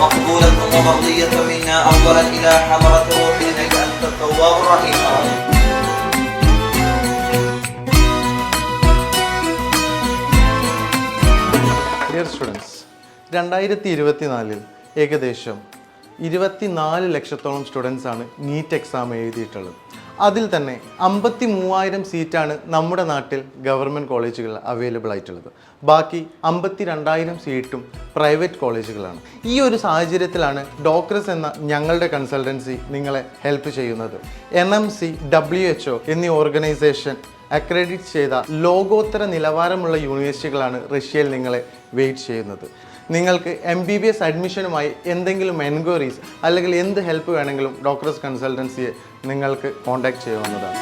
مقبولة ثم مرضية منا أولا إلى حضرة روحي إنك أنت التواب الرحيم students രണ്ടായിരത്തി ഇരുപത്തിനാലിൽ ഏകദേശം ഇരുപത്തിനാല് ലക്ഷത്തോളം സ്റ്റുഡൻസാണ് നീറ്റ് എക്സാം എഴുതിയിട്ടുള്ളത്. അതിൽ തന്നെ അമ്പത്തി മൂവായിരം സീറ്റാണ് നമ്മുടെ നാട്ടിൽ ഗവൺമെന്റ് കോളേജുകളിൽ അവൈലബിൾ ആയിട്ടുള്ളത്. ബാക്കി അമ്പത്തി രണ്ടായിരം സീറ്റും പ്രൈവറ്റ് കോളേജുകളാണ്. ഈ ഒരു സാഹചര്യത്തിലാണ് ഡോക്ടേഴ്സ് എന്ന ഞങ്ങളുടെ കൺസൾട്ടൻസി നിങ്ങളെ ഹെൽപ്പ് ചെയ്യുന്നത്. N M C W H O എന്നീ ഓർഗനൈസേഷൻ അക്രഡിറ്റ് ചെയ്ത ലോകോത്തര നിലവാരമുള്ള യൂണിവേഴ്സിറ്റികളാണ് റഷ്യയിൽ നിങ്ങളെ വെയിറ്റ് ചെയ്യുന്നത്. നിങ്ങൾക്ക് എം ബി ബി എസ് അഡ്മിഷനുമായി എന്തെങ്കിലും എൻക്വയറീസ് അല്ലെങ്കിൽ എന്ത് ഹെൽപ്പ് വേണമെങ്കിലും ഡോക്ടേഴ്സ് കൺസൾട്ടൻസിയെ നിങ്ങൾക്ക് കോൺടാക്ട് ചെയ്യാവുന്നതാണ്.